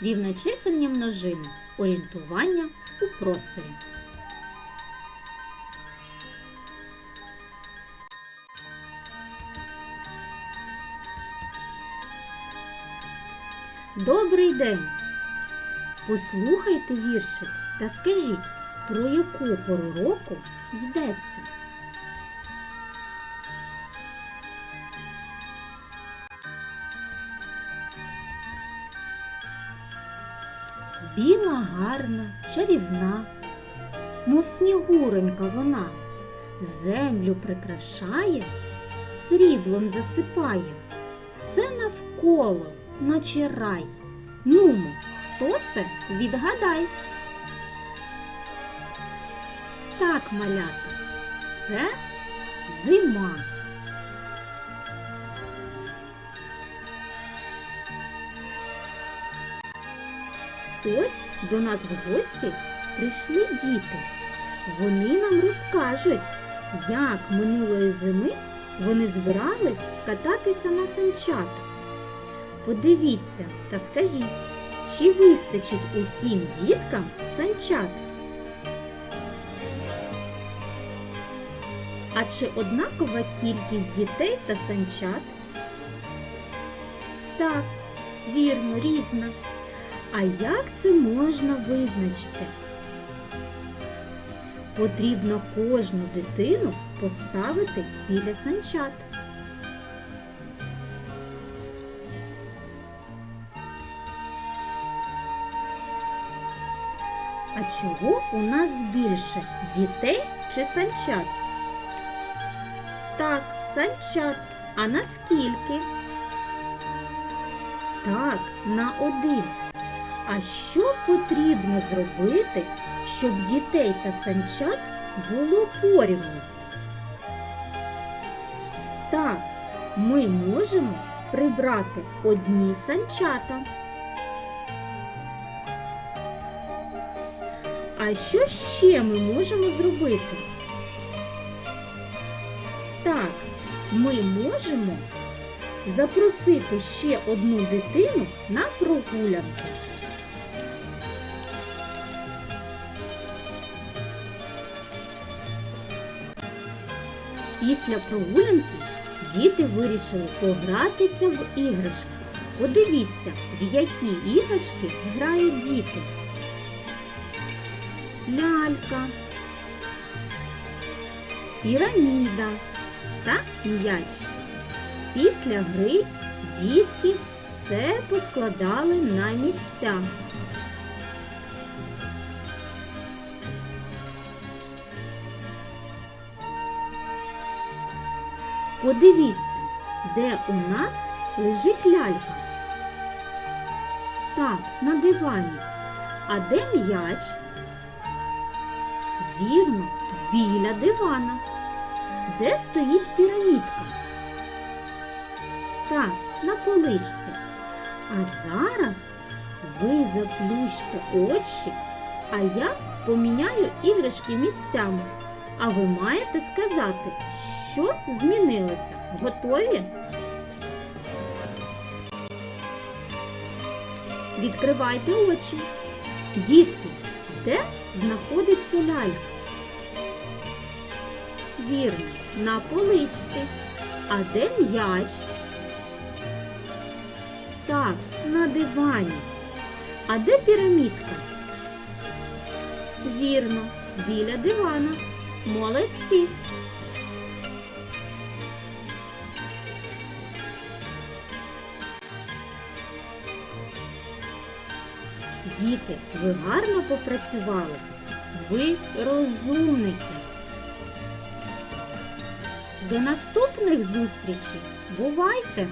рівночисельні множини, орієнтування у просторі. Добрий день! Послухайте віршик та скажіть, про яку пору року йдеться. Біла гарна, чарівна, мов снігуронька вона, землю прикрашає, сріблом засипає, все навколо, наче рай. Нумо, хто це? Відгадай. Так, малята, це зима. Ось до нас в гості прийшли діти. Вони нам розкажуть, як минулої зими вони збирались кататися на санчатах. Подивіться та скажіть, чи вистачить усім діткам санчат? А чи однакова кількість дітей та санчат? Так, вірно, різна. А як це можна визначити? Потрібно кожну дитину поставити біля санчат. А чого у нас більше дітей чи санчат? Так, санчат. А наскільки? Так, на один. А що потрібно зробити, щоб дітей та санчат було порівну? Так, ми можемо прибрати одні санчата. А що ще ми можемо зробити? Так, ми можемо запросити ще одну дитину на прогулянку. Після прогулянки діти вирішили погратися в іграшки. Подивіться, в які іграшки грають діти. Лялька, піраміда та м'яч. Після гри дітки все поскладали на місця. Подивіться, де у нас лежить лялька. Так, на дивані. А де м'яч? Вірно, біля дивана. Де стоїть пірамідка? Так, на поличці. А зараз ви заплющте очі, а я поміняю іграшки місцями. А ви маєте сказати, що змінилося. Готові? Відкривайте очі. Дітки, де знаходиться лялька? Вірно, на поличці. А де м'яч? Так, на дивані. А де пірамідка? Вірно, біля дивана. Молодці. Діти, ви гарно попрацювали. Ви розумники. До наступних зустрічей. Бувайте!